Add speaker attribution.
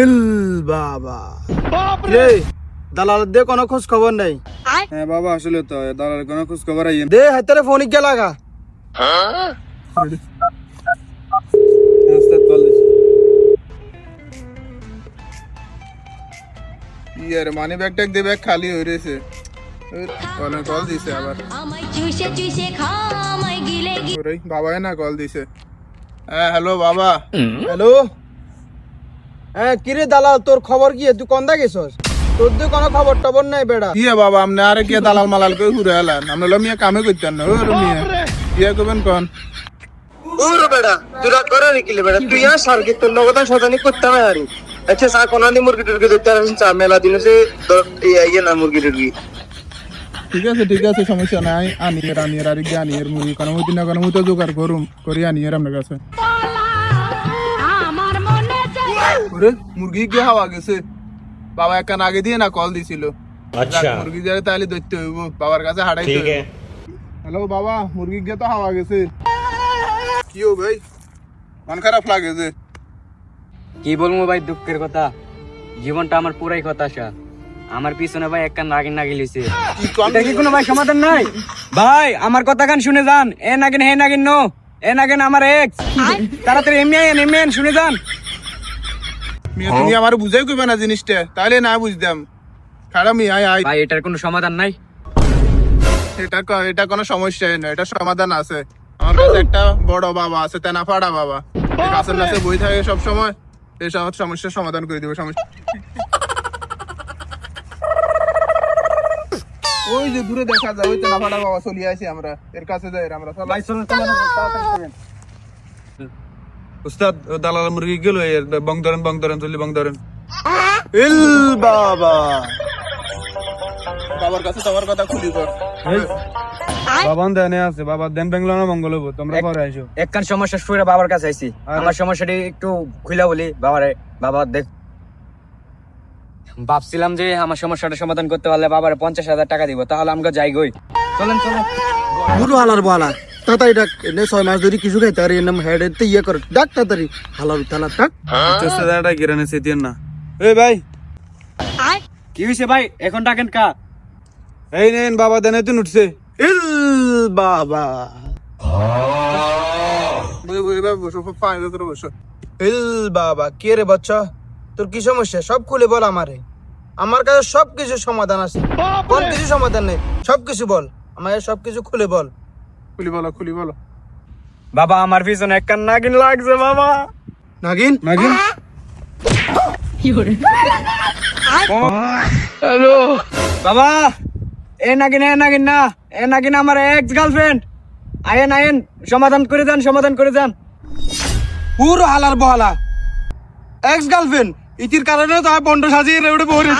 Speaker 1: ইল বাবা। রে দালাল দে কোনো খোঁজ খবর নাই
Speaker 2: হ্যাঁ বাবা আসলে তো দালালের কোনো খোঁজ খবর আইয়েন
Speaker 1: দে হাতেরে ফোন গে লাগা?
Speaker 2: ওস্তাদ কল দিছে। ইয়ার মানি ব্যাগ ট্যাগ দিয়ে ব্যাগ খালি হয়ে রয়েছে। কল কল দিছে আবার।
Speaker 3: আমায় চুষে চুষে খা আমায় গিলে গিলে
Speaker 2: ওরে বাবাই না কল দিছে। হ্যাঁ হ্যালো বাবা।
Speaker 1: হ্যালো হ্যাঁ কিরে দালাল তোর খবর কি? তুই কন্দা গেছস? তোর দিয়ে কোনো খবর টবর নাই বেড়া।
Speaker 2: হে বাবা আপনি আরে কে দালাল মালাল করে ঘুরে এলেন? আপনি লো মিয়া কামে করতেন না ওর মিয়া। ইয়ে করবেন কোন?
Speaker 1: ওরে বেড়া তুই রাগ করে নিকিলে বেড়া? তুই আর সারকে তোর নগদ সদানি করতে না আরে। আচ্ছা সা কোন দি মুরগি টুরগি ধরতে আর চা মেলা দিন সে ইয়ে না মুরগি টুরগি।
Speaker 2: ঠিক আছে ঠিক আছে সমস্যা নাই। আনিয়ের আনিয়ের আর কি আনিয়ের মুরগি কারণ ওই দিন না কারণ তো জোগাড় করুম করি আনিয়ের আপনার কাছে। ওরে মুরগি কে হাওয়া গেছে। বাবা একখান আগে দিয়ে না কল দিছিল। আচ্ছা। মুরগি যারে তাহলে ধরতে হইব বাবার কাছে হারাইতে হইব। হ্যালো বাবা মুরগি কে তো হাওয়া গেছে। কি হো ভাই? মন খারাপ লাগেছে
Speaker 4: কি বলব ভাই দুঃখের কথা। জীবনটা আমার পুরাই হতাশা। আমার পিছনে ভাই একটা নাগিন নাগিল হইছে
Speaker 2: কি
Speaker 4: এটা কি কোনো ভাই সমাধান নাই? ভাই আমার কথা গান শুনে যান। এ নাগিন হে নাগিন নো। এ নাগিন আমার এক্স তাড়াতাড়ি এমনি আইন এমনি আইন শুনে যান।
Speaker 2: তুমি আমার বুঝাই কইবে না জিনিসটা? তাহলে না বুঝতাম। খারাপ মিয়া আই আই
Speaker 4: ভাই এটার কোনো সমাধান নাই?
Speaker 2: এটা এটা কোনো সমস্যা না এটা সমাধান আছে। আমার কাছে একটা বড় বাবা আছে তেনা ফাড়া বাবা গাছের নাচে বই থাকে সব সময় এই সব সমস্যার সমাধান করে দিবে সমস্যা। ওই যে দূরে দেখা যায় ওই তেনা ফাড়া বাবা চলিয়ে আসি আমরা। এর কাছে যাই আমরা চলো। উস্তাদ দালাল মুরগি গেল বং ধরেন বং ধরেন চলি বং ধরেন।
Speaker 1: ইল বাবা।
Speaker 2: বাবার কাছে তোমার কথা খুলি কর বাবা দেনে আছে বাবা দেন বেঙ্গলো না মঙ্গল হব তোমরা পরে আইসো।
Speaker 4: একখান সমস্যা শুয়ে বাবার কাছে আইছি। আমার সমস্যাটি একটু খুইলা বলি বাবারে বাবা দেখ। ভাবছিলাম যে আমার সমস্যাটা সমাধান করতে পারলে বাবারে পঞ্চাশ হাজার টাকা দিব তাহলে আমাকে যাই গই চলেন চলেন।
Speaker 1: বুড়ো হালার বলা। তাড়াতাড়ি ডাক এনে ছয় মাস ধরে কিছু খাইতে আর এরম হেড এতে ইয়ে করে ডাক তাড়াতাড়ি। হালার থালা ডাক।
Speaker 2: চেষ্টা দাঁড়াটা কিরানে সেদিন না। এই ভাই।
Speaker 4: কি হয়েছে ভাই? এখন ডাকেন কা
Speaker 2: এই নেন বাবা দেনে তুই উঠছে।
Speaker 1: ইল বাবা। ইল বাবা কে রে বাচ্চা? তোর কি সমস্যা? সব খুলে বল আমারে। আমার কাছে সব কিছু সমাধান আছে। কোন কিছু সমাধান নেই? সব কিছু বল। আমাকে সব কিছু খুলে বল।
Speaker 2: খুলি বলো খুলি বলো।
Speaker 4: বাবা আমার পিছনে একখান নাগিন লাগছে বাবা।
Speaker 1: নাগিন?
Speaker 2: নাগিন?
Speaker 4: বাবা এ নাগিন এ নাগিন না। এ নাগিন আমার এক্স গার্লফ্রেন্ড আয়েন আয়েন সমাধান করে দেন সমাধান করে দেন।
Speaker 1: পুরো হালার বহালা। এক্স গার্লফ্রেন্ড ইতির কারণে তো বন্ড সাজিয়ে রেউড়ে বহরে